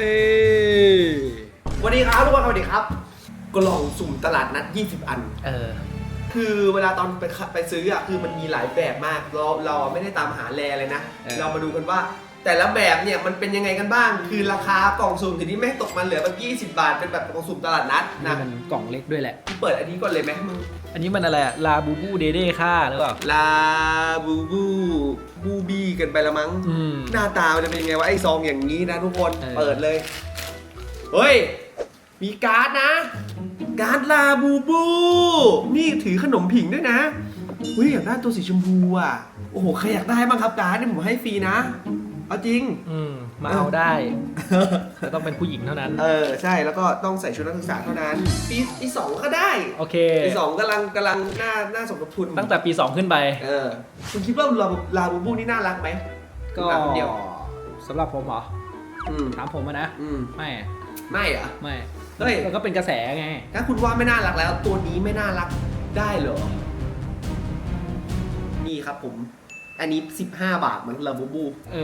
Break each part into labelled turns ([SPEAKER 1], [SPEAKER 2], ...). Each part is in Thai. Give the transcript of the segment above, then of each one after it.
[SPEAKER 1] สวัสดีครับทุกคนสวัสดีครับ กล่องสุ่มตลาดนัด 20 อัน
[SPEAKER 2] เออ
[SPEAKER 1] คือเวลาตอนไปไปซื้ออะคือมันมีหลายแบบมาก เราเราไม่ได้ตามหาแลเลยนะ
[SPEAKER 2] เออ
[SPEAKER 1] เรามาดูกันว่าแต่ละแบบเนี่ยมันเป็นยังไงกันบ้าง คือราคากล่องสุ่มทีนี้แม่งตกมาเหลือแบบ20 บาทเป็นแบบกล่องสุ่มตลาดนัด
[SPEAKER 2] นี่
[SPEAKER 1] นะ
[SPEAKER 2] มันกล่องเล็กด้วยแหละ
[SPEAKER 1] กูเปิดอันนี้ก่อนเลยไหมมึง
[SPEAKER 2] อันนี้มันอะไรอะลาบูบูเดเด้ค่าหรือเปล่า
[SPEAKER 1] ลาบูบูบูบี้กันไปละมั้ง
[SPEAKER 2] อืม
[SPEAKER 1] หน้าตามันจะเป็นยังไงวะไอ้ซองอย่างนี้นะทุกคน
[SPEAKER 2] เออ
[SPEAKER 1] เปิดเลย เฮ้ย มีการ์ดนะ การ์ดลาบูบู นี่ถือขนมผิงด้วยนะเฮ้ยอยากได้ตัวสีชมพูอะ โอ้โหใครอยากได้บ้างครับการ์ดนี่ผมให้ฟรีนะ เอาจริง
[SPEAKER 2] อืมมาเอาได้แต่ต้องเป็นผู้หญิงเท่านั้น
[SPEAKER 1] เออใช่แล้วก็ต้องใส่ชุดนักศึกษาเท่านั้น ปีปีสองก็ได้
[SPEAKER 2] โอเค
[SPEAKER 1] ปีสองกำลังกำลังหน้าหน้าสมทบทุน
[SPEAKER 2] ตั้งแต่ปี 2 ขึ้นไป
[SPEAKER 1] เออคุณคิดว่าลาบูลาบูบูนี่น่ารักไหม
[SPEAKER 2] ก็
[SPEAKER 1] หลังเดียว
[SPEAKER 2] สำหรับผมเหรอ
[SPEAKER 1] อืม
[SPEAKER 2] ถามผมอะนะ
[SPEAKER 1] อืม
[SPEAKER 2] ไม่อะ
[SPEAKER 1] ไม่เหรอะ
[SPEAKER 2] ไม่
[SPEAKER 1] เฮ้ย
[SPEAKER 2] มันก็เป็นกระแสไง
[SPEAKER 1] ถ้าคุณว่าไม่น่ารักแล้ว ตัวนี้ไม่น่ารักได้เหรอ นี่ครับผม อันนี้ 15 บาทมันลาบูบู
[SPEAKER 2] เอ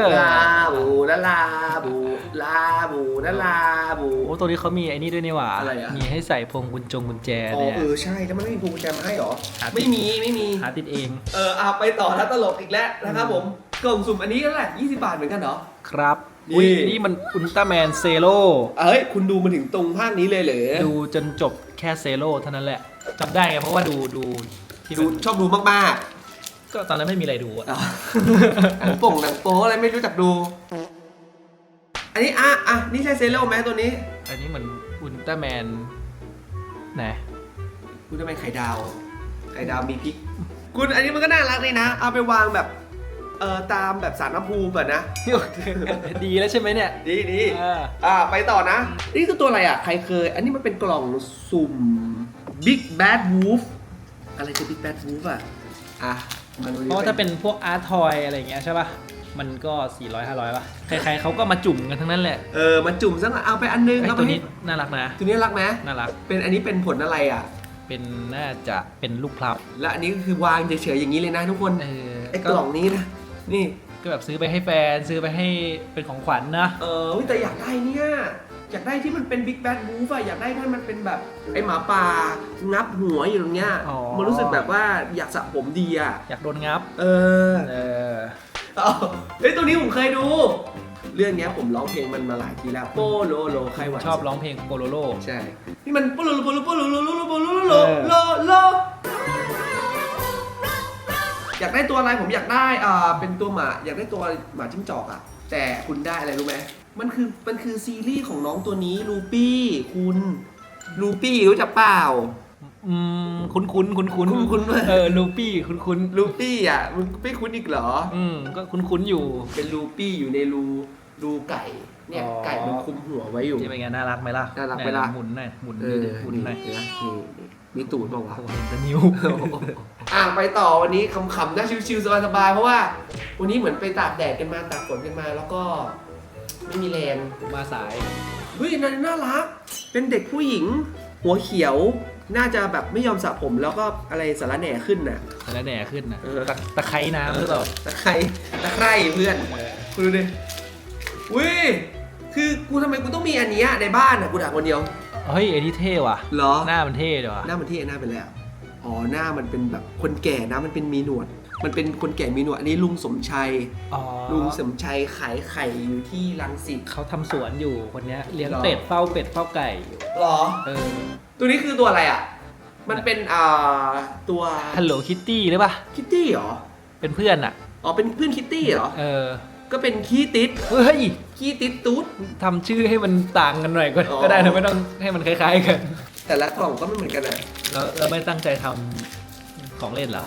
[SPEAKER 2] อ
[SPEAKER 1] ลาบูลาลาบูลาบูลาลาบู
[SPEAKER 2] โอ้ตัวนี้เขามีไอ้นี่ด้วยนี่หว่า
[SPEAKER 1] อะไรอะ
[SPEAKER 2] มีให้ใส่พวงกุญจงกุญแจ
[SPEAKER 1] อ๋อ
[SPEAKER 2] เนี่ย
[SPEAKER 1] เออใช่แล้วมันไม่มีพวงกุญแจมาให้เหรอ
[SPEAKER 2] หาติด
[SPEAKER 1] ไม่มีไม่มี
[SPEAKER 2] หาติดเอง
[SPEAKER 1] เออเอาไปต่อแล้วตลกอีกแล้วนะครับผมกล่องสุ่มอันนี้ก็แหละ20 บาทเหมือนกันเหรอ
[SPEAKER 2] ครับ
[SPEAKER 1] นี่
[SPEAKER 2] อุ้ยนี่มันอุลตร้าแมนเซโร่
[SPEAKER 1] เอ้ยคุณดูมาถึงตรงภาคนี้เลยเหรอ
[SPEAKER 2] ดูจนจบแค่เซโร่เท่านั้นแหละจำได้ไงเพราะว่าดูดูที่
[SPEAKER 1] ดู
[SPEAKER 2] มัน
[SPEAKER 1] ชอบดูมาก
[SPEAKER 2] ก็ตอนนั้นไม่มีอะไรดูอะ
[SPEAKER 1] ๆอ๋อหนังโป่งหนังโป๊อะไรไม่รู้จักดู อันนี้อะอะนี่ใช่เซเลโรไหมตัวนี้
[SPEAKER 2] อันนี้เหมือนอุลตร้าแมนนะ
[SPEAKER 1] คุณจะเป็นไข่ดาว ไข่ดาวมีพริก คุณอันนี้มันก็น่ารักเลยนะ เอาไปวางแบบ เอ่อตามแบบสารพระภูมิแบบนะ
[SPEAKER 2] ดีแล้วใช่ไหมเนี่ย
[SPEAKER 1] ดีดี
[SPEAKER 2] อ่า
[SPEAKER 1] อ่าไปต่อนะ นี่คือตัวอะไรอะ ใครเคย อันนี้มันเป็นกล่องสุ่ม Big Bad Wolf อะไรคือ Big Bad Wolf อะ อะ มาดูดิ
[SPEAKER 2] เพราะว่าถ้าเป็นพวกอาร์ตทอยอะไรอย่างเงี้ยใช่ป่ะ มันก็ 400 500ป่ะ ใครๆเขาก็มาจุ่มกันทั้งนั้นแหละ
[SPEAKER 1] เออมาจุ่มซะหน่อยเอาไปอันนึง
[SPEAKER 2] ไอ้
[SPEAKER 1] เอาไป
[SPEAKER 2] ตัว
[SPEAKER 1] ให้
[SPEAKER 2] นี้น่ารักนะ
[SPEAKER 1] ตัวนี้รักไหม
[SPEAKER 2] น่ารัก
[SPEAKER 1] เป็นอันนี้เป็นผลอะไรอะ
[SPEAKER 2] เป็นน่าจะเป็นลูกพลับ
[SPEAKER 1] และอันนี้ก็คือวางเฉยๆอย่างนี้เลยนะทุกคน
[SPEAKER 2] เออ
[SPEAKER 1] ไอ้กล่องนี้นะนี่
[SPEAKER 2] ก็แบบซื้อไปให้แฟน ซื้อไปให้เป็นของขวัญนะ
[SPEAKER 1] เออเฮ้ยแต่อยากได้เนี่ย อยากได้ที่มันเป็นบิ๊กแบดบูฟอะอยากได้ที่มันเป็นแบบไอหมาป่างับหัวอยู่ตรงเนี้ย
[SPEAKER 2] อ๋อ
[SPEAKER 1] มันรู้สึกแบบว่าอยากสระผมดีอะ
[SPEAKER 2] อยากโดนงับ
[SPEAKER 1] เออ
[SPEAKER 2] เออ
[SPEAKER 1] เอาเฮ้ยตัวนี้ผมเคยดู เรื่องเนี้ยผมร้องเพลงมันมาหลายทีแล้วโปโลโลใครหวาน
[SPEAKER 2] ชอบร้องเพลงโปโลโล
[SPEAKER 1] ใช่ นี่มันโปโลโลโปโลโปโลโลโลโลโปโลโลโล
[SPEAKER 2] เออ
[SPEAKER 1] โลโลอยากได้ตัวอะไรผมอยากได้อ่าเป็นตัวหมาอยากได้ตัวหมาจิ้งจอกอะแต่คุณได้อะไรรู้ไหม มันคือมันคือซีรีส์ของน้องตัวนี้ลูปี้คุณลูปี้รู้จักเปล่า
[SPEAKER 2] อืมคุ้นคุ้นคุ้นคุ้น
[SPEAKER 1] คุ้นๆด้วย
[SPEAKER 2] เออลูปี้คุ้นคุ้น
[SPEAKER 1] ลูปี้อะมึงไม่คุ้นอีกเหรอ
[SPEAKER 2] อืมก็คุ้นคุ้นอยู่
[SPEAKER 1] เป็นลูปี้อยู่ในรูรูไก่ เนี่ย
[SPEAKER 2] อ๋อ
[SPEAKER 1] ไก่มันคุมหัวไว้อยู่
[SPEAKER 2] ที่เป็นไงน่ารักไหมล่ะ
[SPEAKER 1] น่ารักไหมล่ะ
[SPEAKER 2] หมุนหน่อยหมุน
[SPEAKER 1] เอ
[SPEAKER 2] ดิ
[SPEAKER 1] อ
[SPEAKER 2] หมุน
[SPEAKER 1] นี่
[SPEAKER 2] หน่อย
[SPEAKER 1] เห็นไหมนี่นี่มีตูดเปล่าวะ
[SPEAKER 2] โอ้โหเป็นนิ้ว
[SPEAKER 1] อะไปต่อวันนี้ขำๆนะชิวๆสบายๆเพราะว่า วันนี้เหมือนไปตากแดดกันมาตากฝนกันมา แล้วก็ ไม่มีแรง
[SPEAKER 2] มาสาย
[SPEAKER 1] เฮ้ยนั่นน่ารัก เป็นเด็กผู้หญิง หัวเขียว น่าจะแบบไม่ยอมสระผมแล้วก็อะไรสารแหน่ขึ้นน่ะ
[SPEAKER 2] แต่ละแหน่ขึ้นนะ
[SPEAKER 1] เออ
[SPEAKER 2] ตะตะไคร้น้ำหรือเปล่า
[SPEAKER 1] ตะไคร้ตะไคร้เพื่อน
[SPEAKER 2] เออ
[SPEAKER 1] คุณดูดิวิคือกูทำไมกูต้องมีอันเนี้ยในบ้านอะกูถามคนเดียว
[SPEAKER 2] เฮ้ยไอ้นี่เท่ว่ะ
[SPEAKER 1] เหรอ
[SPEAKER 2] หน้ามันเท่ดีว่ะ
[SPEAKER 1] หน้ามันเท่หน้าเป็นแล้ว อ๋อ หน้ามันเป็นแบบคนแก่นะ มันเป็นมีหนวด มันเป็นคนแก่มีหนวดอันนี้ลุงสมชัย
[SPEAKER 2] อ๋อ
[SPEAKER 1] ลุงสมชัยขายไข่อยู่ที่ลังสิต
[SPEAKER 2] เขาทำสวนอยู่คนเนี้ยเลี้ยง
[SPEAKER 1] เหรอ
[SPEAKER 2] เป็ดเฝ้าเป็ดเฝ้าไก่อยู่
[SPEAKER 1] หรอ
[SPEAKER 2] เออ
[SPEAKER 1] ตัวนี้คือตัวอะไรอะ มันเป็นอ่าตัว
[SPEAKER 2] ฮัลโหลคิตตี้หรือเปล่า
[SPEAKER 1] คิตตี้เหรอ
[SPEAKER 2] เป็นเพื่อนอะ
[SPEAKER 1] อ๋อ เป็นเพื่อนคิตตี้เหรอ
[SPEAKER 2] เออ
[SPEAKER 1] ก็เป็นขี้ติด
[SPEAKER 2] เฮ้ย
[SPEAKER 1] ขี้ติดตุ๊ด
[SPEAKER 2] ทำชื่อให้มันต่างกันหน่อยก็
[SPEAKER 1] อ๋อ
[SPEAKER 2] ก็ได้นะไม่ต้องให้มันคล้ายๆกัน
[SPEAKER 1] แต่ละกล่องก็ไม่เหมือนกันนะ
[SPEAKER 2] แล้วเราไม่ตั้งใจทำ ของเล่นเหรอ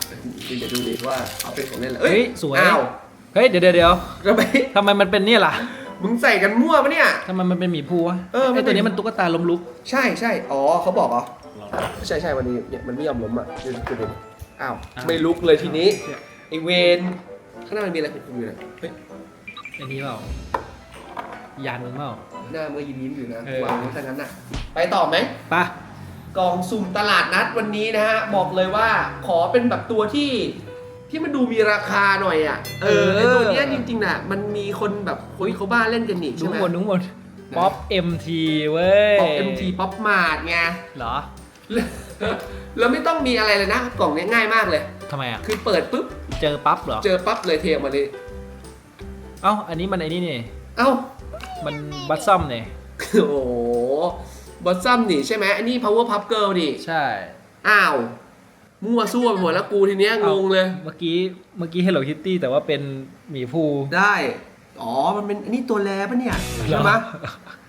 [SPEAKER 1] คุณจะดูดิว่าเอาเป็นของเล่นเหรอ
[SPEAKER 2] เฮ้ยสวย
[SPEAKER 1] อ้าว
[SPEAKER 2] เฮ้ยเดี๋ยวเดี๋ยวเดี๋ยว
[SPEAKER 1] ทำไม
[SPEAKER 2] ทำไมมันเป็นเนี่ยล่ะ
[SPEAKER 1] มึงใส่กันมั่วปะเนี่ย
[SPEAKER 2] ทำไมมันเป็นหมีภูวะ
[SPEAKER 1] เออมัน
[SPEAKER 2] ไอ
[SPEAKER 1] เป็น
[SPEAKER 2] ตัวนี้มันตุ๊กตาล้มลุก
[SPEAKER 1] ใช่ใช่อ๋อเขาบอกเหรอใช่ใช่วันนี้เนี่ยมันไม่ยอมล้มอะดูดูดูอ้าว
[SPEAKER 2] อ้าว
[SPEAKER 1] ไม่ลุกเลยทีนี้ไอเวนข้างหน้ามันมีอะไรของคุณอยู่นะเฮ้ย
[SPEAKER 2] อันนี้เปล่ายันเปล่า
[SPEAKER 1] หน้ามันก็ยิ้มยิ้มๆอยู่นะ
[SPEAKER 2] เออ
[SPEAKER 1] วางไว้ทางนั้นน่ะ ไปต่อไหม
[SPEAKER 2] ปะ
[SPEAKER 1] กล่องสุ่มตลาดนัดวันนี้นะฮะบอกเลยว่าขอเป็นแบบตัวที่ที่มันดูมีราคาหน่อยอะเออไอตัวเนี้ยจริงๆน่ะมันมีคนแบบคุยเขาบ้าเล่นกันนี่
[SPEAKER 2] นุ้
[SPEAKER 1] ใช่
[SPEAKER 2] ง
[SPEAKER 1] ไหม
[SPEAKER 2] บนนุ้งบนป๊อป MT เว้ย
[SPEAKER 1] ป๊อป MT ป๊อปมาดไง
[SPEAKER 2] เหรอ
[SPEAKER 1] แล้วไม่ต้องมีอะไรเลยนะ กล่องเนี้ยง่ายมากเลย
[SPEAKER 2] ทำไมอะ
[SPEAKER 1] คือเปิดปุ๊บ
[SPEAKER 2] เจอปั๊บเหรอ
[SPEAKER 1] เจอปั๊บเลยเทออกมาเลย
[SPEAKER 2] เอ้า อันนี้มันไอ้นี่นี่
[SPEAKER 1] เอ้า
[SPEAKER 2] มันบัตซัมเนี่ย
[SPEAKER 1] โอ้โห บอสซัมนี่ใช่ไหมอันนี้ power pup girl นี่
[SPEAKER 2] ใช่
[SPEAKER 1] อ้าว มั่วซั่วไปหมดแล้วกูทีเนี้ยงงเลย
[SPEAKER 2] เมื่อกี้เมื่อกี้ Hello Kitty แต่ว่าเป็นหมีภู
[SPEAKER 1] ได้ อ๋อ มันเป็นอันนี้ตัวแลปะเนี่ย
[SPEAKER 2] เหรอ
[SPEAKER 1] ใช่ไหม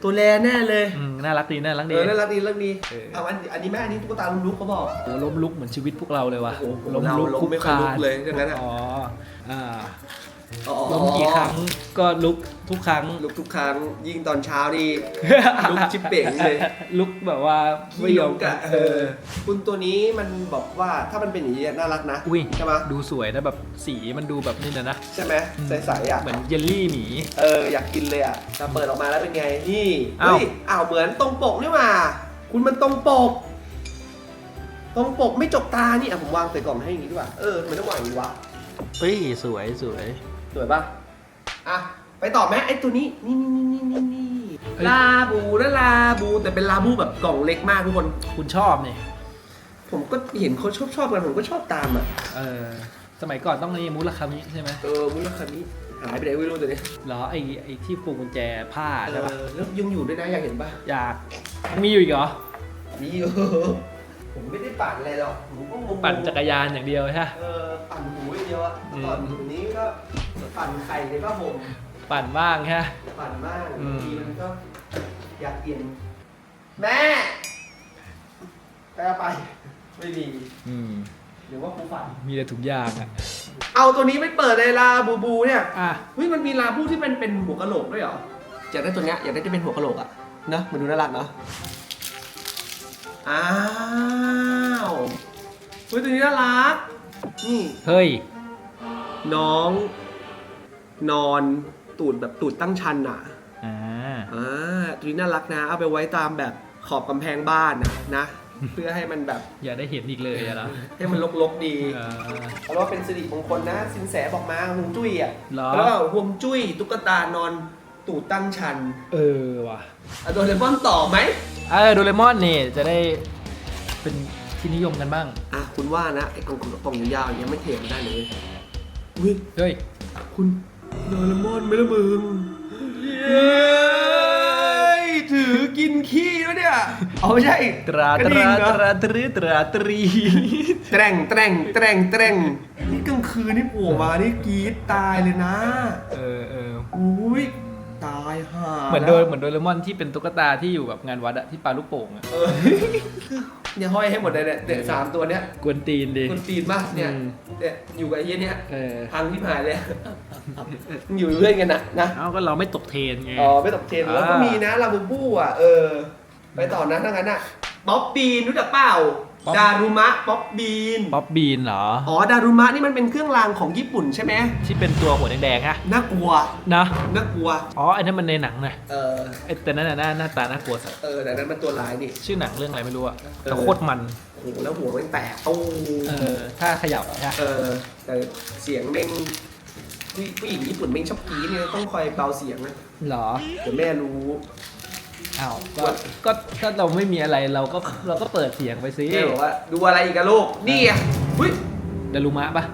[SPEAKER 1] ตัวแลแน่เลย
[SPEAKER 2] อืมน่ารักดีน่ารัก
[SPEAKER 1] เอ
[SPEAKER 2] ดี
[SPEAKER 1] อน่ารักดีน่ารักดี
[SPEAKER 2] เออ
[SPEAKER 1] เอาอันอันนี้แม่อันนี้ตุ๊กตาลุกลุกเขาบอก
[SPEAKER 2] โอ้ล้มลุกเหมือนชีวิตพวกเราเลยว่ะ
[SPEAKER 1] โอ้โหเราล้มไม่ค่อยลุกเลยอย่างนั้นอะ
[SPEAKER 2] อ๋ออ่า
[SPEAKER 1] อ๋อ
[SPEAKER 2] ล้มกี่ครั้งก็ลุกทุกครั้ง
[SPEAKER 1] ลุกทุกครั้ง ยิ่งตอนเช้านี่ ลุกชิบเป่งเลย
[SPEAKER 2] ลุกแบบว่าไม่ยอม
[SPEAKER 1] กะเออ คุณตัวนี้มันบอกว่าถ้ามันเป็นอย่างนี้น่ารักนะ
[SPEAKER 2] อุ้ย
[SPEAKER 1] ใช่ไหม
[SPEAKER 2] ดูสวยนะแบบสีมันดูแบบนี่นะนะ
[SPEAKER 1] ใช่ไหมใสๆอะ
[SPEAKER 2] เหมือนเยลลี่หมี
[SPEAKER 1] เอออยากกินเลยอะแต่เปิดออกมาแล้วเป็นไง นี่
[SPEAKER 2] อ้าว
[SPEAKER 1] เฮ้ยอ้าวเหมือนตรงปกนี่หว่าคุณมันตรงปก ตรงปกไม่จกตานี่อะผมวางใส่กล่องให้อย่างนี้ดีกว่า เออทำไมต้องวางอย่างนี้วะ
[SPEAKER 2] เฮ้ยสวยสวย
[SPEAKER 1] สวยปะอะ ไปต่อไหมไอ้ตัวนี้ นี่นี่นี่นี่นี่
[SPEAKER 2] เฮ้ย
[SPEAKER 1] ลาบูนะลาบู แต่เป็นลาบูแบบกล่องเล็กมากทุกคน
[SPEAKER 2] คุณชอบเนี่ย
[SPEAKER 1] ผมก็เห็นเขาชอบชอบกัน ผมก็ชอบตามอะ
[SPEAKER 2] เออสมัยก่อนต้องนี่มูลคามิใช่ไหม
[SPEAKER 1] เออมูลค่านี้หายไปไหนไม่รู้ตัวนี้
[SPEAKER 2] เหรอไอไอที่พวงกุญแจผ้า
[SPEAKER 1] เอ
[SPEAKER 2] ใช่ปะ
[SPEAKER 1] อแล้วยังอยู่ด้วยนะ อยากเห็นปะ
[SPEAKER 2] อยากมีอยู่อีกเหรอ
[SPEAKER 1] มีอยู่ ผมไม่ได้ปั่นอะไรหรอกผมก็งงๆ
[SPEAKER 2] ปั่นจักรยานอย่างเดียวใช่ปะ
[SPEAKER 1] เออปั่นหูอย่างเดียวอะ
[SPEAKER 2] อืม
[SPEAKER 1] ก่อนหนูนี้ก็ปั่นไข่ในผ้าห่ม
[SPEAKER 2] ปั่นบ้างใช่ปะ
[SPEAKER 1] ปั่นมาก
[SPEAKER 2] อืม
[SPEAKER 1] บางทีมันก็อยากกินแม่ไปเอาไป ไม่มี
[SPEAKER 2] อืม
[SPEAKER 1] หรือว่ากูฝัน
[SPEAKER 2] มีแต่ถุงยางอะ
[SPEAKER 1] เอาตัวนี้ไม่เปิดเลยลาบูบูเนี่ย
[SPEAKER 2] อะ
[SPEAKER 1] เฮ้ยมันมีลาบูที่เป็นเป็นหัวกะโหลกด้วยเหรออยากได้ตัวเนี้ยอยากได้ที่เป็นหัวกะโหลกอะนะมันดูน่ารักเนาะ อ้าวเฮ้ยตัวนี้น่ารัก นี่
[SPEAKER 2] เฮ้ย
[SPEAKER 1] น้อง นอนตูดแบบตูดตั้งชันอะ
[SPEAKER 2] อ่า
[SPEAKER 1] อ่าตัวนี้น่ารักนะ เอาไปไว้ตามแบบขอบกำแพงบ้านนะนะ เพื่อให้มันแบบ
[SPEAKER 2] อย่าได้เห็นอีกเลยอะเหรอ
[SPEAKER 1] ให้มันลกๆดี
[SPEAKER 2] เออ
[SPEAKER 1] เพราะว่าเป็นสิริมงคลนะสินแสบอกมาฮวงจุ้ยอะ
[SPEAKER 2] เหรอ
[SPEAKER 1] แล้วก็ฮวงจุ้ยตุ๊กตานอนตูดตั้งชัน
[SPEAKER 2] เออว่ะ
[SPEAKER 1] อะโดเรมอนต่อไหม
[SPEAKER 2] เออโดเรมอนนี่จะได้เป็นที่นิยมกันบ้าง
[SPEAKER 1] อะคุณว่านะไอ้กล่องกล่องยาวๆอย่างเงี้ยไม่เทมันได้เลยอุ้ย
[SPEAKER 2] เฮ้ย
[SPEAKER 1] คุณโดเรมอนไม่ละมึงเย้ถือกินขี้แล้วเนี่ยเอาไม่ใช่
[SPEAKER 2] ตรา
[SPEAKER 1] ก
[SPEAKER 2] ต
[SPEAKER 1] ระดิ่
[SPEAKER 2] ราง
[SPEAKER 1] เหรอ
[SPEAKER 2] ตราตรีตราตรี
[SPEAKER 1] แตร่งแตร่งแตร่งแตร่งนี่กลางคืนนี่โผล่มานี่กรี๊ดตายเลยนะ
[SPEAKER 2] เออเออ
[SPEAKER 1] อุ้ย ตายห่า
[SPEAKER 2] เหมือนโด
[SPEAKER 1] แล้ว
[SPEAKER 2] เหมือนโดเรมอนที่เป็นตุ๊กตาที่อยู่แบบงานวัดอะที่ปาลูกโป่งอะ
[SPEAKER 1] เออเนี่ยห้อยให้หมดเลยเนี่ยเด็สามตัวเนี้ย
[SPEAKER 2] กวนตีนดี
[SPEAKER 1] คนตีนมากเนี่ย
[SPEAKER 2] อืม
[SPEAKER 1] เนี่ยอยู่กับไอ้เหี้ยเนี่ย
[SPEAKER 2] เออ
[SPEAKER 1] พังที่หายเลยมึงอยู่เป็นเพื่อนกันนะนะ
[SPEAKER 2] เอ้าก็เราไม่ตกเทรนไง
[SPEAKER 1] อ๋อไม่ตกเทรนแล้วก็
[SPEAKER 2] อ่ามี
[SPEAKER 1] มีนะลาบูบูอะเออ ไปต่อนะถ้างั้นอะป๊อปบีนรู้จักเปล่า
[SPEAKER 2] ป๊อป
[SPEAKER 1] ดารุมะป๊อปบีน
[SPEAKER 2] ป๊อบบีนเหรอ
[SPEAKER 1] อ๋อ ดารุมะนี่มันเป็นเครื่องรางของญี่ปุ่นใช่ไหม
[SPEAKER 2] ที่เป็นตัวหัวแดงๆฮะ
[SPEAKER 1] น่ากลัว
[SPEAKER 2] นะ
[SPEAKER 1] น่ากลัว
[SPEAKER 2] อ๋อไอ้นั่นมันในหนังนะ
[SPEAKER 1] เออ
[SPEAKER 2] ไอ้แต่นั่นน่ะหน้าหน้าตาน่ากลัวสัส
[SPEAKER 1] เออ แต่นั้นมันตัวร้ายนี่
[SPEAKER 2] ชื่อหนังเรื่องอะไรไม่รู้อะ
[SPEAKER 1] เออ
[SPEAKER 2] แต่โคตรมัน
[SPEAKER 1] โอ้โห แล้วหัวมันแตกตู้
[SPEAKER 2] เออ ถ้าขยับอะฮะ
[SPEAKER 1] เออ แต่เสียงเม่งผู้ผู้หญิงญี่ปุ่นเม่งชอบกรี๊ดเนี่ยต้องคอยเบาเสียงนะ
[SPEAKER 2] เหรอ
[SPEAKER 1] เดี๋ยวแม่รู้
[SPEAKER 2] อ้าวก็ก็ถ้าเราไม่มีอะไรเราก็เราก็เปิดเสียงไปสิ
[SPEAKER 1] แม่บอกว่าดูอะไรอีกอะลูก นี่อะเฮ้ย
[SPEAKER 2] ดารุมะปะ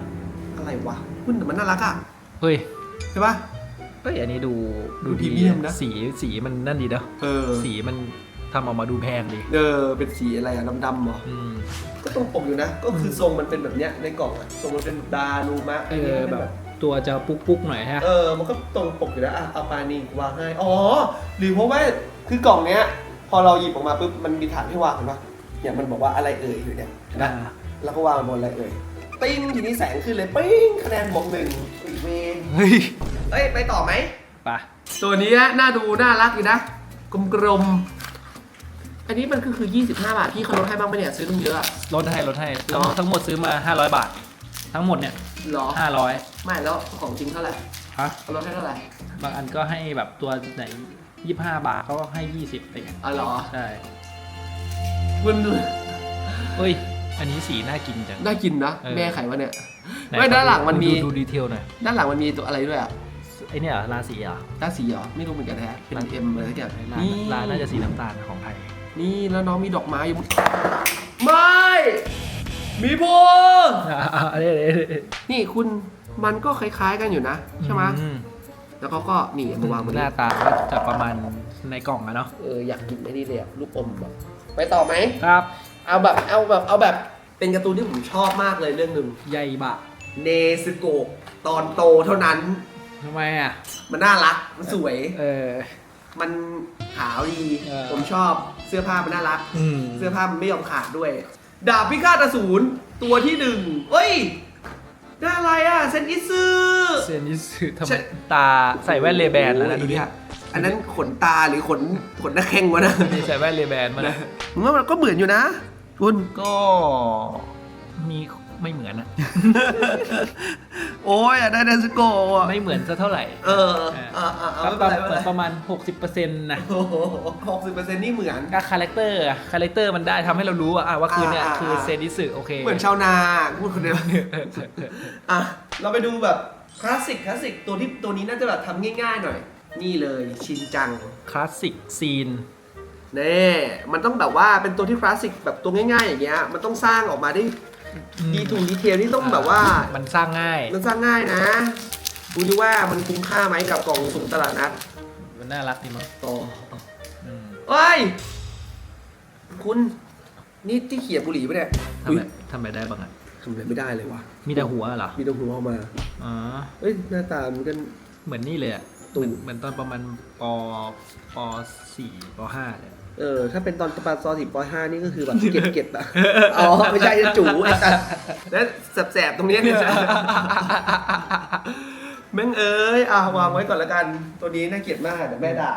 [SPEAKER 1] อะไรวะคุณแต่มันน่ารักอะ
[SPEAKER 2] เฮ้ย
[SPEAKER 1] ใช่ปะ
[SPEAKER 2] เฮ้ยอันนี้ดู
[SPEAKER 1] ดูพรีเมียมนะ
[SPEAKER 2] สีสีมันนั่นดีเนาะ
[SPEAKER 1] เออ
[SPEAKER 2] สีมันทำออกมาดูแพงดี
[SPEAKER 1] เออ เป็นสีอะไรอะดำๆเหรอ
[SPEAKER 2] อืม
[SPEAKER 1] ก็ตรงปกอยู่นะ ก็คือทรงมันเป็นแบบเนี้ยในกล่องอะทรงมันเป็นดานูมะ
[SPEAKER 2] เอ
[SPEAKER 1] นี้
[SPEAKER 2] อ
[SPEAKER 1] มัน
[SPEAKER 2] แบ
[SPEAKER 1] เป็น
[SPEAKER 2] บตัวจะปุ๊กปุ๊กๆหน่อยฮะ
[SPEAKER 1] เออ มันก็ตรงปกอยู่แล้วอะเอาปานีวางให้ อ๋อ หรือเพราะว่า คือกล่องเนี้ย พอเราหยิบออกมาปุ๊บมันมีฐานให้วางเห็นปะเนี่ยมันบอกว่าอะไรเอ่ยอยู่เนี่ยนะแล้วก็วางบนอะไรเอ่ยปิ้งทีนี้แสงขึ้นเลยปิ้งคะแนนบวกหนึ่งอีกเวน
[SPEAKER 2] เฮ้ย
[SPEAKER 1] เอ้ยไปต่อไหม
[SPEAKER 2] ปะ
[SPEAKER 1] ตัวนี้นะน่าดูน่ารักอยู่นะกลมๆอันนี้มันก็คือ 25 บาทพี่เขาลดให้บ้างปะเนี่ยซื้อตั้งเยอะอะ
[SPEAKER 2] ลดให้ลดให้
[SPEAKER 1] หรอ
[SPEAKER 2] ทั้งหมดซื้อมา 500 บาท ทั้งหมดเนี่ย
[SPEAKER 1] หรอ
[SPEAKER 2] 500
[SPEAKER 1] ไม่แล้วของจริงเท่าไหร่
[SPEAKER 2] ฮะ
[SPEAKER 1] เขาลดให้เท่าไหร่
[SPEAKER 2] บางอันก็ให้แบบตัวไหน 25บาทเขาก็ให้20อะไรเงี้ย
[SPEAKER 1] อ๋อเหรอ
[SPEAKER 2] ใช่
[SPEAKER 1] คุณดู
[SPEAKER 2] เฮ้ย อันนี้สีน่ากินจัง
[SPEAKER 1] น่ากินนะ
[SPEAKER 2] เออ
[SPEAKER 1] แม่ไขวะเนี่ย
[SPEAKER 2] ไห
[SPEAKER 1] ไม่ด้านหลังมันมี
[SPEAKER 2] ดูดูดีเทลหน่อย
[SPEAKER 1] ด้านหลังมันมีตัวอะไรด้วยอะ
[SPEAKER 2] ไอเนี่ยเหรอราศีเหรอ
[SPEAKER 1] ตาสีเหรอไม่รู้เหมือนกันแฮะเป็นเอ็มอะไรสักอย่าง
[SPEAKER 2] ร้าน
[SPEAKER 1] นี่
[SPEAKER 2] ร้านน่าจะสีน้ำตาลของไทย
[SPEAKER 1] นี่แล้วน้องมีดอกไม้อยู่บนไม่มีโพ
[SPEAKER 2] อันนี้
[SPEAKER 1] นี่คุณมันก็คล้ายๆกันอยู่นะ ใช่ไหม
[SPEAKER 2] อื
[SPEAKER 1] แล้วเขาก็นี่เอามาวางบน
[SPEAKER 2] ห
[SPEAKER 1] นี้
[SPEAKER 2] น้าตาก็จะประมาณในกล่องอะเนาะ
[SPEAKER 1] เอออยากกินไอ้นี่เลยอะลูกอมแบบไปต่อไหม
[SPEAKER 2] ครับ
[SPEAKER 1] เอาแบบเอาแบบเอาแบบเป็นการ์ตูนที่ผมชอบมากเลยเรื่องหนึ่ง
[SPEAKER 2] ใหญ่บะ
[SPEAKER 1] เนซึโกะตอนโตเท่านั้น
[SPEAKER 2] ทำไมอะ
[SPEAKER 1] มันน่ารัก มันสวย
[SPEAKER 2] เออ
[SPEAKER 1] มันขาวดี
[SPEAKER 2] เออ
[SPEAKER 1] ผมชอบเสื้อผ้ามันน่ารัก
[SPEAKER 2] อืม
[SPEAKER 1] เสื้อผ้ามันไม่ยอมขาดด้วย ดาบพิฆาตอสูรตัวที่หนึ่งเอ้ย น่าอะไรอะเซนอิซึ
[SPEAKER 2] เซนิสึท
[SPEAKER 1] ใช่ำ
[SPEAKER 2] ตาใส่แว่นเลแบนแล้วนะดูดิ
[SPEAKER 1] อันนั้นขนตาหรือขนขนหน้าแข้งวะนะ
[SPEAKER 2] นี่ใส่แว่นเลแบนมานะ
[SPEAKER 1] ผมว่ามันก็เหมือนอยู่นะคุณ
[SPEAKER 2] ก็มี ไม่เหมือนอะ
[SPEAKER 1] โอ้ยอยากได้เนซึโกะอะ
[SPEAKER 2] ไม่เหมือนซะเท่าไหร่
[SPEAKER 1] เออเออเออเอา
[SPEAKER 2] ก็
[SPEAKER 1] ไม่เป็นไรไม่
[SPEAKER 2] เหมื
[SPEAKER 1] เป็นไร
[SPEAKER 2] อนประมาณ 60%นะ
[SPEAKER 1] โอ้โหหกสิบเปอร์เซ็นต์นี่เหมือน
[SPEAKER 2] ก็คาแรคเตอร์อะคาแรคเตอร์มันได้ทำให้เรารู้อะอะว่าคือเนี่ย
[SPEAKER 1] อ่า
[SPEAKER 2] คือ
[SPEAKER 1] อ่า
[SPEAKER 2] เซนิสึโอเค
[SPEAKER 1] เหมือนชาวนาพูดคนเดียว อะ เราไปดูแบบคลาสสิกคลาสสิกตัวที่ตัวนี้น่าจะแบบทำง่ายๆหน่อย นี่เลยชินจัง
[SPEAKER 2] คลาสสิกซีน
[SPEAKER 1] เน่มันต้องแบบว่าเป็นตัวที่คลาสสิกแบบตัวง่ายๆอย่างเงี้ยมันต้องสร้างออกมาได้
[SPEAKER 2] อืม
[SPEAKER 1] ดีทูดีเทลที่ต้องแบบว่า
[SPEAKER 2] มันสร้างง่าย
[SPEAKER 1] มันสร้างง่ายนะดูดิว่ามันคุ้มค่าไหมกับกล่องสุ่มตลาดนัด
[SPEAKER 2] มันน่ารักดีมั้ง
[SPEAKER 1] ต่อ
[SPEAKER 2] อืม
[SPEAKER 1] เอ้ย คุณ นี่ที่เขียบบุหรี่ปะเนี่ย
[SPEAKER 2] ทำ
[SPEAKER 1] อุ๊ย
[SPEAKER 2] ไมทำไมได้บ้างอะ
[SPEAKER 1] ทำอะไรไม่ได้เลยวะ
[SPEAKER 2] มีแต่หัวเหรอ
[SPEAKER 1] มีแตรงหัวออกมา
[SPEAKER 2] อ๋อ
[SPEAKER 1] เอ้ย หน้าตามันก็
[SPEAKER 2] เหมือนนี่เลยอะ
[SPEAKER 1] ตู
[SPEAKER 2] เหมือนเหมือนตอนประมาณปปสี่ปห้าเลย
[SPEAKER 1] เออ ถ้าเป็นตอนปาซอสิบปห้านี่ก็คือแบบเก็บเก็บอะอ๋อ ไม่ใช่จูไอ้สัสแล้วแสบๆตรงเนี้ยเนี่ยแม่งเอ้ยอะวางไว้ก่อนละกัน ตัวนี้น่าเกลียดมากเดี๋ยวแม่ด่า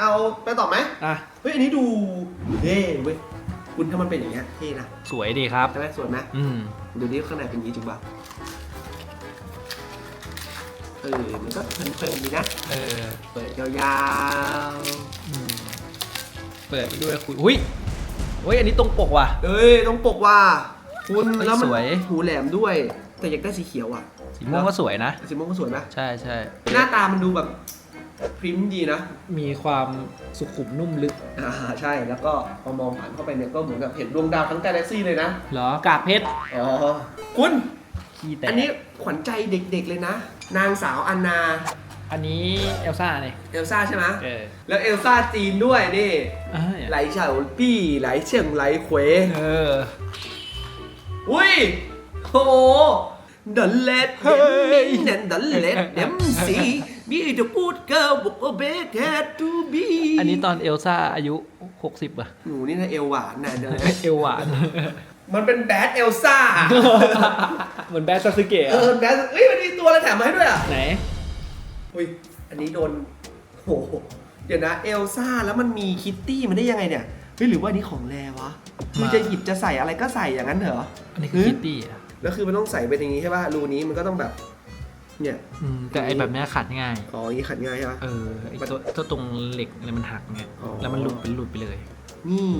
[SPEAKER 1] เอาไปต่อไหม
[SPEAKER 2] อะ
[SPEAKER 1] เฮ้ยอันนี้ดูเท่เว้ยคุณถ้ามันเป็นอย่างเงี้ยเท่นะ
[SPEAKER 2] สวยดีครับ
[SPEAKER 1] ใช่ไหมสวยไหม
[SPEAKER 2] อืม
[SPEAKER 1] ดูดิข้างในเป็นอย่างนี้จริงป่ะเออมันก็เพลินๆดีนะ
[SPEAKER 2] เออ
[SPEAKER 1] เปิดยาว
[SPEAKER 2] อืม เปิดด้วยคุยอุ้ยอุ้ยอันนี้ตรงปกว่ะ
[SPEAKER 1] ๆเอ้ยต้องปกว่าคุณ
[SPEAKER 2] เฮ้ย
[SPEAKER 1] แล้วมัน
[SPEAKER 2] สวย
[SPEAKER 1] หูแหลมด้วย แต่อยากได้สีเขียวอะ
[SPEAKER 2] สีม่วงก็สวยนะ
[SPEAKER 1] สีม่วงก็สวยนะ
[SPEAKER 2] ใช่ใช่
[SPEAKER 1] หน้าตามันดูแบบพริ้มดีนะ
[SPEAKER 2] มีความสุขุมนุ่มลึก
[SPEAKER 1] อ่าใช่แล้วก็พอมองผ่านเข้าไปเนี่ยก็เหมือนกับเห็นดวงดาวทั้งกาแล็กซี่เลยนะ
[SPEAKER 2] เหรอกาบเพชร
[SPEAKER 1] อ๋อคุณ
[SPEAKER 2] ขี้แตก
[SPEAKER 1] อันนี้ขวัญใจเด็กๆเลยนะ นางสาวอันนา
[SPEAKER 2] อันนี้เอลซ่าเนี่ย
[SPEAKER 1] เอลซ่าใช่ไหม
[SPEAKER 2] เออ
[SPEAKER 1] แล้วเอลซ่าจีนด้วยนี่
[SPEAKER 2] เอ้ย
[SPEAKER 1] ไหลเฉาปี้ไหลเฉียงไหลเขว
[SPEAKER 2] เออ
[SPEAKER 1] อุ้ยโหดันเล็ดเดมมินนันดันเล็ดเดมซีบีจะพูดเกิร์ลบอกว่าเบคแฮดทูบี
[SPEAKER 2] อันนี้ตอนเอลซ่าอายุ 60อะ
[SPEAKER 1] หนูนี่นะเอลหวานนะเดี๋ยวนะ
[SPEAKER 2] เอลหวาน
[SPEAKER 1] มันเป็นแบดเอลซ่า
[SPEAKER 2] เหมือนแบดซาสึเกะ
[SPEAKER 1] เออแบดเอ้ยมันมีตัวอะไรแถมมาให้ด้วยอะ
[SPEAKER 2] ไหน
[SPEAKER 1] อุ้ย อันนี้โดนโหเดี๋ยวนะเอลซ่าแล้วมันมีคิตตี้มันได้ยังไงเนี่ยเฮ้ยหรือว่าอันนี้ของแรวะคือจะหยิบจะใส่อะไรก็ใส่อย่างนั้นเหรอ
[SPEAKER 2] อันนี้คือคิตตี้อะ
[SPEAKER 1] แล้วคือมันต้องใส่เป็นอย่างนี้ใช่ป่ะรูนี้มันก็ต้องแบบ เนี่ย
[SPEAKER 2] อืมแต่ไอแบบเนี้ยขัดง่าย
[SPEAKER 1] อ๋ออย่างนี้ขัดง่ายใช่ปะ
[SPEAKER 2] เออไอตัวตัวตรงเหล็กอะไรมันหักไง
[SPEAKER 1] อ๋อ
[SPEAKER 2] แล้วมันหลุดเป็นหลุดไปเลย
[SPEAKER 1] นี่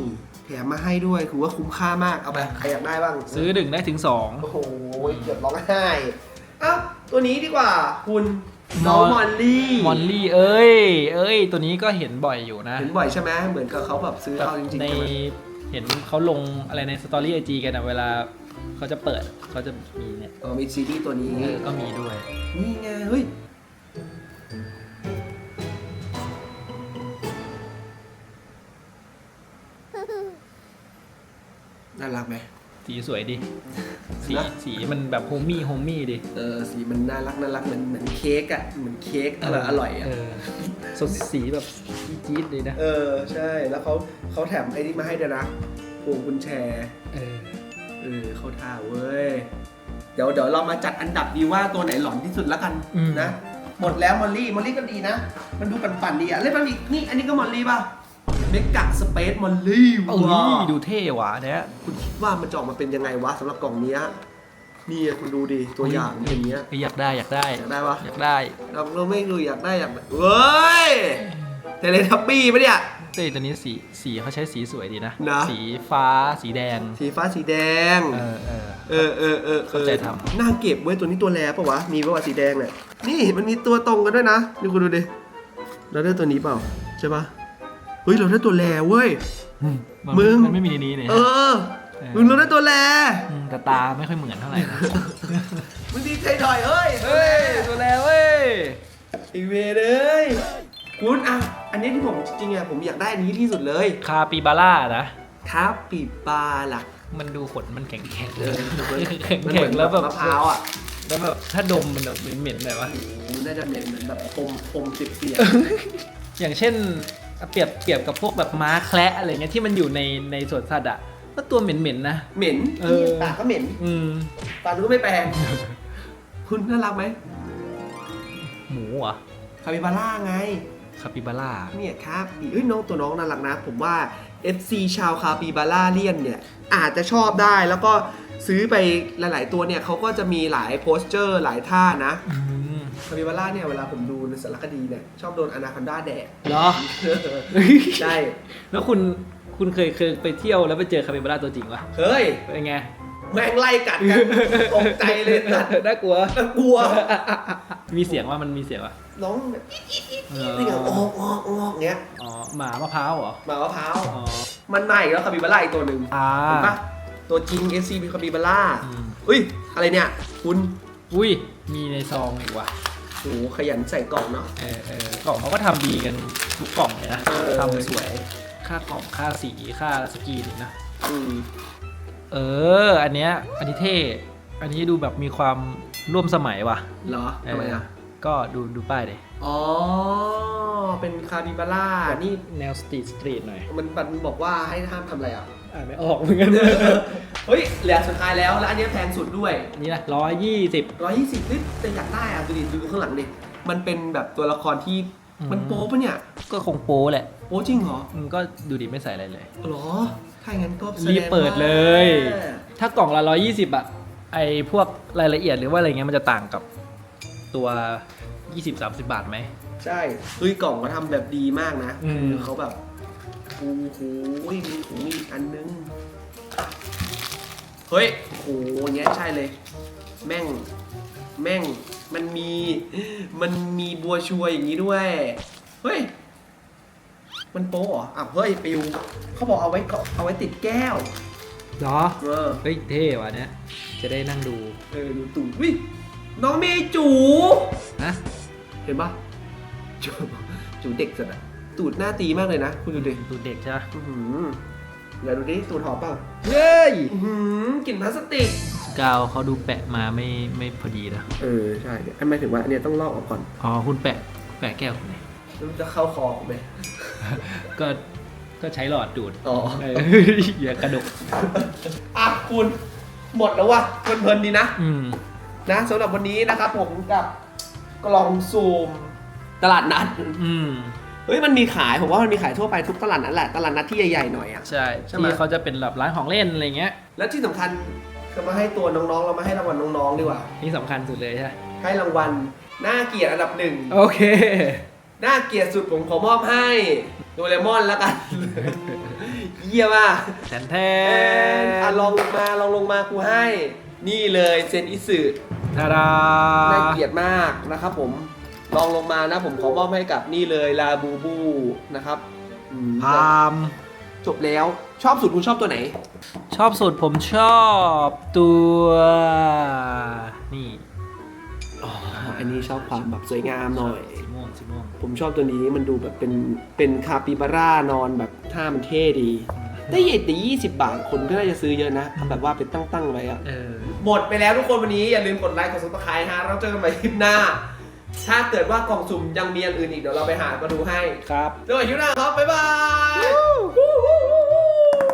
[SPEAKER 1] แถมมาให้ด้วยถือว่าคุ้มค่ามากเอาไปใครอยากได้บ้าง
[SPEAKER 2] ซื้อหนึ่งได้ถึงสอง
[SPEAKER 1] โอ้โหเกือบร้องไห้เอ้าตัวนี้ดีกว่าคุณ น้องมอลลี่
[SPEAKER 2] มอลลี่เอ้ย เอ้ย ตัวนี้ก็เห็นบ่อยอยู่นะ
[SPEAKER 1] เห็นบ่อยใช่ไหมเหมือนกับเขาแบบซื้อ
[SPEAKER 2] แบบ
[SPEAKER 1] เอาจริงๆ
[SPEAKER 2] ใน
[SPEAKER 1] ใช่ไหม
[SPEAKER 2] เห็นเขาลงอะไรในสตอรี่ไอจีกันอะเวลาเขาจะเปิดเขาจะมีเนี่ย
[SPEAKER 1] เออมีซีรีส์ตัวนี้
[SPEAKER 2] เออก็มีด้วย
[SPEAKER 1] นี่ไง เฮ้ย น่ารักไหม
[SPEAKER 2] สีสวยดี สี
[SPEAKER 1] นะ
[SPEAKER 2] สีมันแบบโฮมี่โฮมี่ดิ
[SPEAKER 1] เออสีมันน่ารักน่ารักเหมือนเหมือนเค้กอะเหมือนเค้กอร่อยอร่อยอะ
[SPEAKER 2] เออสดสีแบบจี๊ดๆเลยนะ
[SPEAKER 1] เออใช่แล้วเขาเขาแถมไอ้นี่มาให้ด้วยนะพวงกุญแช
[SPEAKER 2] เออ
[SPEAKER 1] เออเขาท่าเว้ย เดี๋ยวเดี๋ยวเรามาจัดอันดับดีว่าตัวไหนหลอนที่สุดแล้วกัน
[SPEAKER 2] อืม
[SPEAKER 1] นะ หมดแล้วมอลลี่มอลลี่ก็ดีนะ มันดูปั่นๆดีอะเล่นมันอีกนี่อันนี้ก็มอลลี่ป่ะ เมกะสเปซมอลลี่
[SPEAKER 2] เอ้
[SPEAKER 1] ว้าย
[SPEAKER 2] ดูเท่หว่ะเนี่ย
[SPEAKER 1] คุณคิดว่ามันจะออกมาเป็นยังไงวะสำหรับกล่องเนี้ยนี่อะคุณดูดิตัวอย่างเป็นอย่างเงี้ย
[SPEAKER 2] เอ้ย อยากได้อยากได้
[SPEAKER 1] อยากได้ปะ
[SPEAKER 2] อยากได้
[SPEAKER 1] เราเราไม่ดูอยากได้อยากได้เว้ยเทเลทับบี้ปะเนี่ย
[SPEAKER 2] เต้ยตัวนี้สีสีเขาใช้สีสวยดีนะ
[SPEAKER 1] นะ
[SPEAKER 2] สีฟ้าสีแดง
[SPEAKER 1] สีฟ้าสีแดง
[SPEAKER 2] เออเออ
[SPEAKER 1] เออเออเออ
[SPEAKER 2] เข้าใจทำ
[SPEAKER 1] น่าเก็บเว้ยตัวนี้ตัวแรปะวะ มีปะวะสีแดงเนี่ยนี่มันมีตัวตรงกันด้วยนะนี่คุณดูดิเราได้ตัวนี้เปล่าใช่ปะ เฮ้ยเราได้ตัวแรเว้ย
[SPEAKER 2] น
[SPEAKER 1] มึง
[SPEAKER 2] มันไม่มีในนี้เนี่ย
[SPEAKER 1] เออมึงเราได้ตัวแร
[SPEAKER 2] มแต่ตาไม่ค่อยเหมือนเท่าไหร่นะ
[SPEAKER 1] มึงดีใจหน่อยเฮ้ย
[SPEAKER 2] เฮ้ยตัวแล้วเว้ย
[SPEAKER 1] อีเวรเลยคุณอะอันนี้ที่ผมจริงๆอะผมอยากได้อันนี้ที่สุดเลย
[SPEAKER 2] คาปิบาร่านะ
[SPEAKER 1] ครับปีบปลาหลัก
[SPEAKER 2] มันดูขนมันแข็งแข็ง
[SPEAKER 1] เออ
[SPEAKER 2] แข็ง
[SPEAKER 1] มันเห
[SPEAKER 2] แข็
[SPEAKER 1] มืองน
[SPEAKER 2] แล้วแบบ
[SPEAKER 1] มะพร้าวอะ
[SPEAKER 2] แล้วแบบถ้าดมมันแบบเหม็นๆหน่อยวะ
[SPEAKER 1] มันน่าจะเหม็นเหมือนแบบอมอมติดเปียก
[SPEAKER 2] อย่างเช่น เปรียบเปรียบกับพวกแบบม้าแคระอะไรเงี้ยที่มันอยู่ในในสวนสัตว์อะก็ตัวเหม็นๆนะ
[SPEAKER 1] เหม็น
[SPEAKER 2] เออ
[SPEAKER 1] ปากก็เหม็น
[SPEAKER 2] อืม
[SPEAKER 1] ปากก็ไม่แปรงคุณน่ารักไหม
[SPEAKER 2] หมูเหรอะ
[SPEAKER 1] คาปิบาร่าไง
[SPEAKER 2] คาปิบาร่า
[SPEAKER 1] เนี่ยครับเอ้ยน้องตัวน้องน่ารักนะ ผมว่า FC ชาวคาปิบาร่าเลียนเนี่ย อาจจะชอบได้แล้วก็ซื้อไปหลาย ๆ ตัวเนี่ยเขาก็จะมีหลายโพสเจอร์หลายท่านะ
[SPEAKER 2] อืม
[SPEAKER 1] คาปิบาร่าเนี่ยเวลาผมดู ในสารคดีเนี่ยชอบโดนอนาคอนด้าแดก
[SPEAKER 2] เหรอ
[SPEAKER 1] ใช่
[SPEAKER 2] แล้วคุณคุณเคยเคยไปเที่ยวแล้วไปเจอคาปิบาร่าตัวจริงปะ
[SPEAKER 1] เฮ้ย
[SPEAKER 2] เป็นไง
[SPEAKER 1] แม่งไล่กัดกันตกใจเลยสัตว์
[SPEAKER 2] น่ากลัว
[SPEAKER 1] กลัว
[SPEAKER 2] มีเสียงว่ามันมีเสียงว่า
[SPEAKER 1] น้องแบบอี๊ดอี๊ดอี๊ดอี๊ดนี่ไงออกออกออกเงี้ย
[SPEAKER 2] อ๋อหมามะพร้าวเหรอ
[SPEAKER 1] หมามะพร้าว
[SPEAKER 2] อ๋อ
[SPEAKER 1] มันมาอีกแล้วคาปิบาร่าอีกตัวหนึ่ง
[SPEAKER 2] อ่า
[SPEAKER 1] เห็นปะตัวจริง SC คาปิบาร่า
[SPEAKER 2] อืม
[SPEAKER 1] อุ้ยอะไรเนี่ย คุณ
[SPEAKER 2] อุ้ยมีในซองอีกว่ะ
[SPEAKER 1] โหขยันใส่กล่องเนาะ
[SPEAKER 2] เออเออกล่องเขาก็ทำดีกันทุกกล่องเลยนะ
[SPEAKER 1] เออ
[SPEAKER 2] ทำสวยค่ากล่องค่าสีค่าสกรีนอีกนะ
[SPEAKER 1] อืม
[SPEAKER 2] เออ อันเนี้ยอันนี้เท่ อันนี้ดูแบบมีความร่วมสมัยว่ะ
[SPEAKER 1] เหรอทำไมอะ
[SPEAKER 2] เออก็ดูดูป้ายดิ
[SPEAKER 1] อ๋อ เป็นคาปิบาร่านี่
[SPEAKER 2] แนวสตรีทสตรีทหน่อย
[SPEAKER 1] มันมันบอกว่าให้ห้ามทำอะไรอะ
[SPEAKER 2] อ่านไม่ออกเหมือนกัน
[SPEAKER 1] เฮ้ยเหลือสุดท้ายแล้วแล้วอันเนี้ยแพงสุดด้วย
[SPEAKER 2] อันนี้นะร้อยยี่สิบ
[SPEAKER 1] 120ลิตรแต่อยากได้อะดูดิดูข้างหลังดิมันเป็นแบบตัวละครที่
[SPEAKER 2] อืม
[SPEAKER 1] มันโป๊ปะเนี่ย
[SPEAKER 2] ก็คงโป้แหละ
[SPEAKER 1] โป๊จริงเหรอ
[SPEAKER 2] มันก็ดูดิไม่ใส่อะไรเลย
[SPEAKER 1] เหรอถ้าอย่างนั้นก็แสดง
[SPEAKER 2] รีบเปิดเลย
[SPEAKER 1] ว่า
[SPEAKER 2] ถ้ากล่องละร้อยยี่สิบอะไอพวกรายละเอียดหรือว่าอะไรเงี้ยมันจะต่างกับตัว 20-30 บาทไหม
[SPEAKER 1] ใช่เฮ้ยกล่องเขาทำแบบดีมากนะ
[SPEAKER 2] อืม
[SPEAKER 1] คือเขาแบบ โอ้โหมีถุงมีอีกอันนึง เฮ้ย โอ้โหอย่างเงี้ยใช่เลย แม่ง แม่ง มันมี มันมีบัวชัวอย่างนี้ด้วย เฮ้ย มันโป๊ะเหรออะเฮ้ยปิวเขาบอกเอาไว้เกาะเอาไว้ติดแก้ว
[SPEAKER 2] เหรอ
[SPEAKER 1] เออ
[SPEAKER 2] เฮ้ยเท่ว่ะเนี้ยจะได้นั่งดู
[SPEAKER 1] เออดูตู่วิน้องเมย์จู
[SPEAKER 2] นะ
[SPEAKER 1] เห็นปะจูจูเด็กสุดอะ ตูดหน้าตีมากเลยนะ คุณดูดิ
[SPEAKER 2] ดูเด็กใช่ไหม
[SPEAKER 1] อื้อหืออย่าดูดิตูดหอมเปล่า
[SPEAKER 2] เฮ้ย
[SPEAKER 1] อื้อหือกลิ่นพลาสติก
[SPEAKER 2] กาวเขาดูแปะมาไม่ไม่พอดีนะ
[SPEAKER 1] เออ ใช่เนี่ยหมายถึงว่าอันเนี้ยต้องลอกออกก่อน
[SPEAKER 2] อ๋อ คุณแปะ แปะแก้วคุณไหน
[SPEAKER 1] แล้วมันจะเข้าคอไหม
[SPEAKER 2] ก็ ก็ใช้หลอดดูด
[SPEAKER 1] อ๋อ
[SPEAKER 2] เอออย่ากระดก
[SPEAKER 1] อะคุณหมดแล้ววะเพลินๆดีนะ
[SPEAKER 2] อืม
[SPEAKER 1] นะสำหรับวันนี้นะครับผมกับกล่องซูมตลาดนัด
[SPEAKER 2] อืม
[SPEAKER 1] เฮ้ยมันมีขายผมว่ามันมีขายทั่วไปทุกตลาดนัดแหละตลาดนัดที่ใหญ่ๆหน่อยอะ
[SPEAKER 2] ใช่
[SPEAKER 1] ใช่ไหม
[SPEAKER 2] ที่เขาจะเป็นแบบร้านของเล่นอะไรเงี้ย
[SPEAKER 1] แล้วที่สำคัญก็มาให้ตัวน้องๆเรามาให้รางวัลน้องๆดีกว่า
[SPEAKER 2] นี่สำคัญสุดเลยใช่ไหม
[SPEAKER 1] ให้รางวัลหน้าเกียรติอันดับหนึ่ง
[SPEAKER 2] โอเค
[SPEAKER 1] หน้าเกียรติสุดผมขอมอบให้โดเรมอนแล้วกัน เยี่ยมมาก
[SPEAKER 2] แทนแท
[SPEAKER 1] อะ
[SPEAKER 2] น
[SPEAKER 1] ลองลงมาลองลงมากูให้ นี่เลยเซนอิสึ
[SPEAKER 2] ทาดา
[SPEAKER 1] น่าเกลียดมากนะครับผม ลองลงมานะผมขอมอบให้กับนี่เลยลาบูบูนะครับอืม
[SPEAKER 2] พาม
[SPEAKER 1] จบแล้วชอบสุดคุณชอบตัวไหน
[SPEAKER 2] ชอบสุดผมชอบตัว นี่
[SPEAKER 1] อ๋ออันนี้ชอบความแบบสวยงามหน่อย
[SPEAKER 2] สีม่วงสีม่วง
[SPEAKER 1] ผมชอบตัวนี้มันดูแบบเป็นเป็นคาปิบาร่านอนแบบท่ามันเท่ดีแต่เย็ดแต่ยี่สิบบาทคนก็น่าจะซื้อเยอะนะเอาแบบว่าเป็นตั้งๆไว้อะ
[SPEAKER 2] เออ
[SPEAKER 1] หมดไปแล้วทุกคนวันนี้อย่าลืมกดไลค์กดซับสไครต์ฮะเราเจอกันใหม่คลิปหน้า ถ้าเกิดว่ากล่องสุ่มยังมีอันอื่นอีกเดี๋ยวเราไปหามาดูให้
[SPEAKER 2] ครับ
[SPEAKER 1] เจอกันคลิปหน้าครับบ๊ายบาย